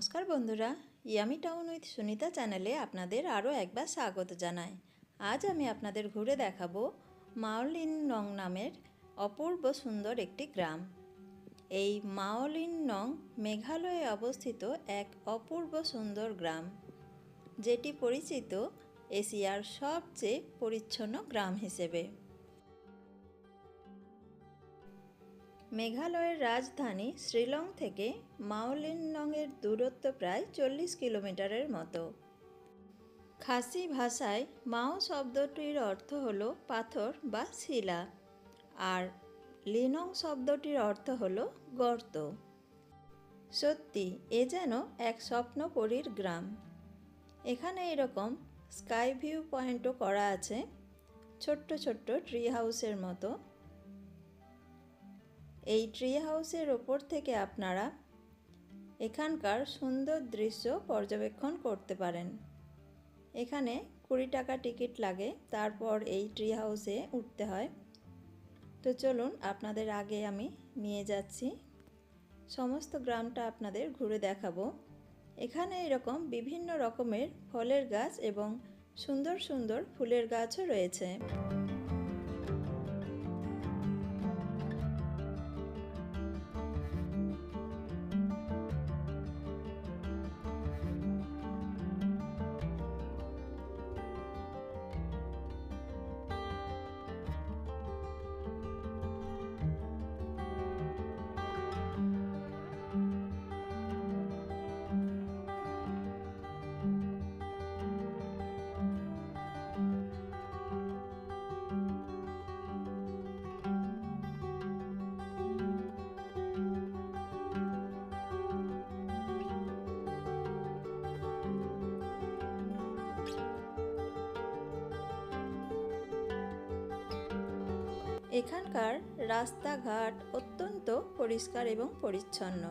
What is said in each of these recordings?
নমস্কার বন্ধুরা, yummy town with Sunita চ্যানেলে আপনাদের আরও একবার স্বাগত জানাই। আজ আমি আপনাদের ঘুরে দেখাবো মাওলিন নং নামের অপূর্ব সুন্দর একটি গ্রাম। এই মাওলিন নং মেঘালয়ে অবস্থিত এক অপূর্ব সুন্দর গ্রাম, যেটি পরিচিত এশিয়ার সবচেয়ে পরিচ্ছন্ন গ্রাম হিসেবে। মেঘালয়ের রাজধানী শ্রীলং থেকে মাওলিনংয়ের দূরত্ব প্রায় চল্লিশ কিলোমিটারের মতো। খাসি ভাষায় মাও শব্দটির অর্থ হল পাথর বা শিলা, আর লিনং শব্দটির অর্থ হল গর্ত। সত্যি, এ যেন এক স্বপ্নপরীর গ্রাম। এখানে এরকম স্কাই ভিউ পয়েন্টও করা আছে, ছোট্ট ছোট্ট ট্রি হাউসের মতো। এই ট্রি হাউসের ওপর থেকে আপনারা এখানকার সুন্দর দৃশ্য পর্যবেক্ষণ করতে পারেন। এখানে কুড়ি টাকা টিকিট লাগে, তারপর এই ট্রি হাউসে উঠতে হয়। তো চলুন, আপনাদের আগে আমি নিয়ে যাচ্ছি। সমস্ত গ্রামটা আপনাদের ঘুরে দেখাবো। এখানে এরকম বিভিন্ন রকমের ফলের গাছ এবং সুন্দর সুন্দর ফুলের গাছও রয়েছে। এখানকার রাস্তাঘাট অত্যন্ত পরিষ্কার এবং পরিচ্ছন্ন।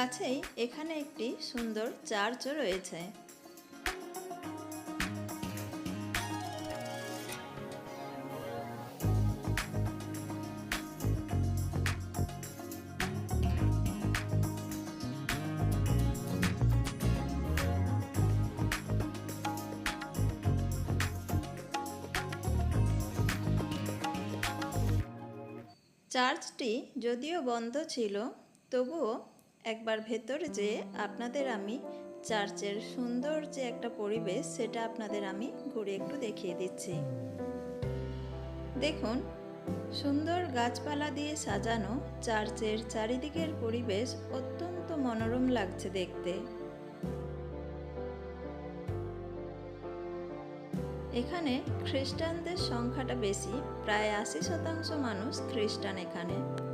কাছেই এখানে একটি সুন্দর চার্চও রয়েছে। চার্চটি যদিও বন্ধ ছিল তবুও একবার ভেতর যেয়ে আপনাদের আমি চার্চের সুন্দর যে একটা পরিবেশ, সেটা আপনাদের আমি ঘুরে একটু দেখিয়ে দিচ্ছি। দেখুন, সুন্দর গাছপালা দিয়ে সাজানো চার্চের চারিদিকের পরিবেশ অত্যন্ত মনোরম লাগছে দেখতে। এখানে খ্রিস্টানদের সংখ্যাটা বেশি, প্রায় আশি শতাংশ মানুষ খ্রিস্টান এখানে।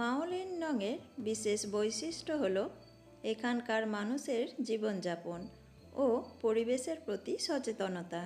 মাওলিনংয়ের বিশেষ বৈশিষ্ট্য হল এখানকার মানুষের জীবনযাপন ও পরিবেশের প্রতি সচেতনতা।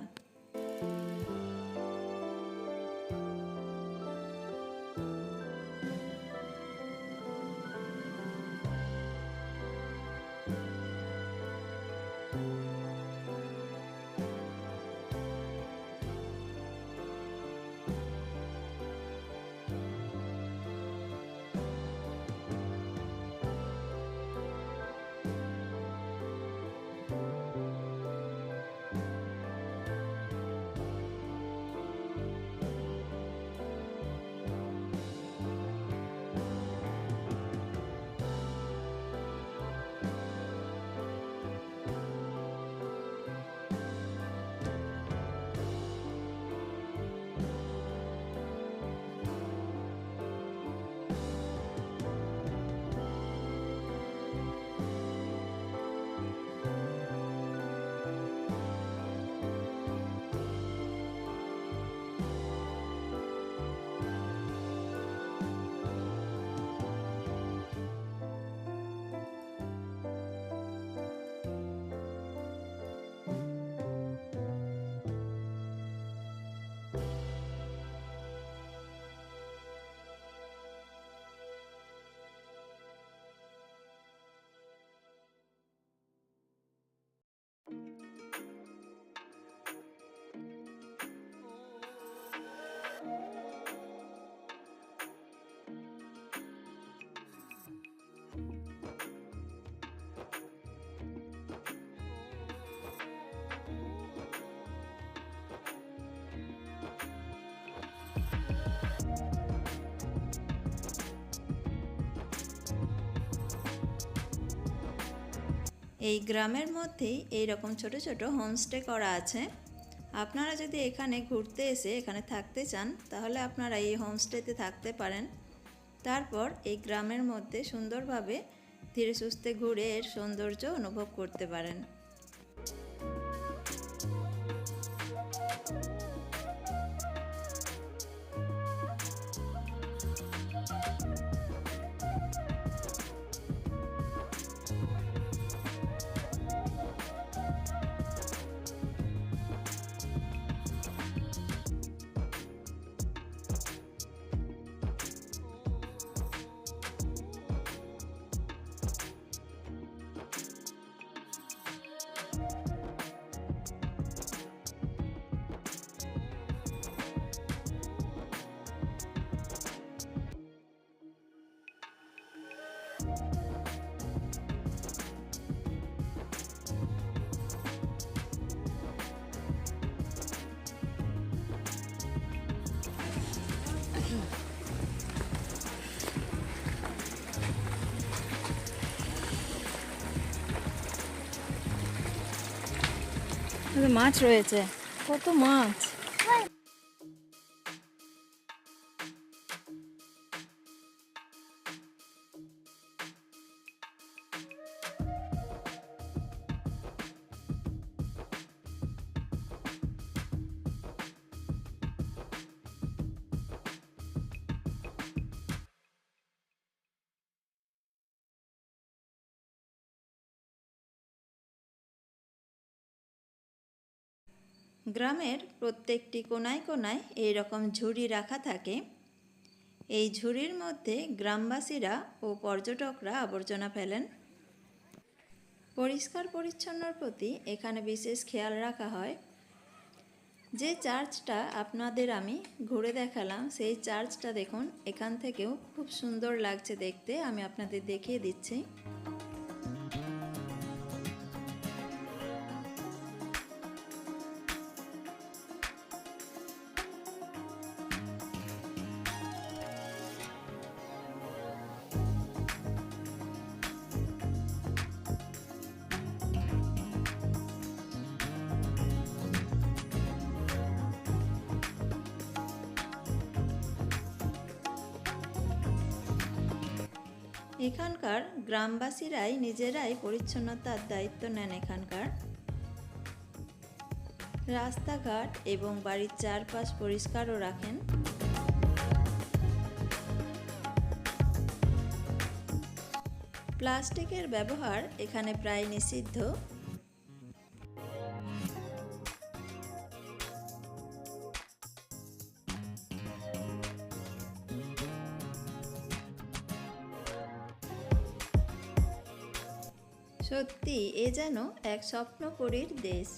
এই গ্রামের মধ্যেই এই রকম ছোট ছোট হোমস্টে করা আছে। আপনারা যদি এখানে ঘুরতে এসে এখানে থাকতে চান, তাহলে আপনারা এই হোমস্টেতে থাকতে পারেন। তারপর এই গ্রামের মধ্যে সুন্দরভাবে ধীরে সুস্থে ঘুরে এর সৌন্দর্য অনুভব করতে পারেন। মাছ রয়েছে। কত মাছ? গ্রামের প্রত্যেকটি কোনায় কোনায় এই রকম ঝুড়ি রাখা থাকে। এই ঝুড়ির মধ্যে গ্রামবাসীরা ও পর্যটকরা আবর্জনা ফেলেন। পরিষ্কার পরিচ্ছন্নর প্রতি এখানে বিশেষ খেয়াল রাখা হয়। যে চার্চটা আপনাদের আমি ঘুরে দেখালাম, সেই চার্চটা দেখুন, এখান থেকেও খুব সুন্দর লাগছে দেখতে, আমি আপনাদের দেখিয়ে দিচ্ছি। এখানকার গ্রামবাসীরাই নিজেরাই পরিচ্ছন্নতার দায়িত্ব নেন এখানকার। রাস্তাঘাট এবং বাড়ির চারপাশ পরিষ্কারও রাখেন। প্লাস্টিকের ব্যবহার এখানে প্রায় নিষিদ্ধ। সত্যি এ যেন এক স্বপ্নপুরীর দেশ।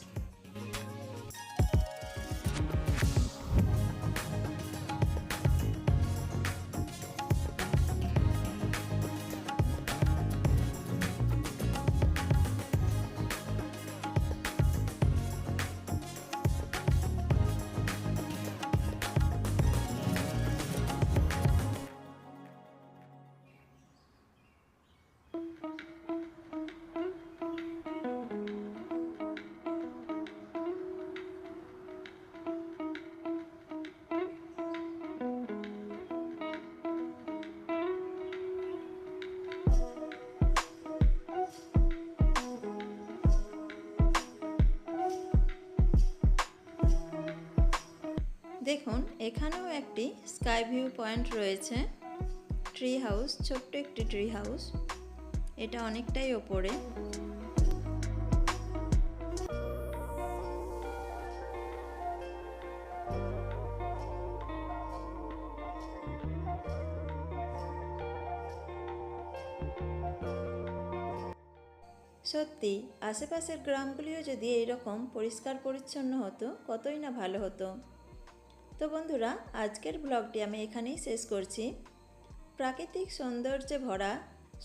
দেখুন, এখানেও একটি স্কাই ভিউ পয়েন্ট রয়েছে। ট্রি হাউস ছোট্ট একটি ট্রি হাউস এটা অনেকটাই ওপরে। সত্যি, আশেপাশের গ্রামগুলিও যদি এইরকম পরিষ্কার পরিচ্ছন্ন হতো, কতই না ভালো হতো। তো বন্ধুরা, আজকের ব্লগটি আমি এখানেই শেষ করছি। প্রাকৃতিক সৌন্দর্যে ভরা,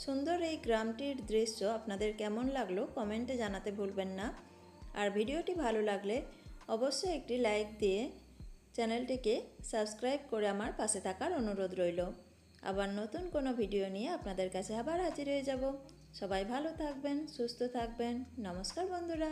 সুন্দর এই গ্রামটির দৃশ্য আপনাদের কেমন লাগল কমেন্টে জানাতে ভুলবেন না। আর ভিডিওটি ভালো লাগলে অবশ্যই একটি লাইক দিয়ে চ্যানেলটিকে সাবস্ক্রাইব করে আমার পাশে থাকার অনুরোধ রইল। আবার নতুন কোনো ভিডিও নিয়ে আপনাদের কাছে আবার হাজির হয়ে যাব। সবাই ভালো থাকবেন, সুস্থ থাকবেন। নমস্কার বন্ধুরা।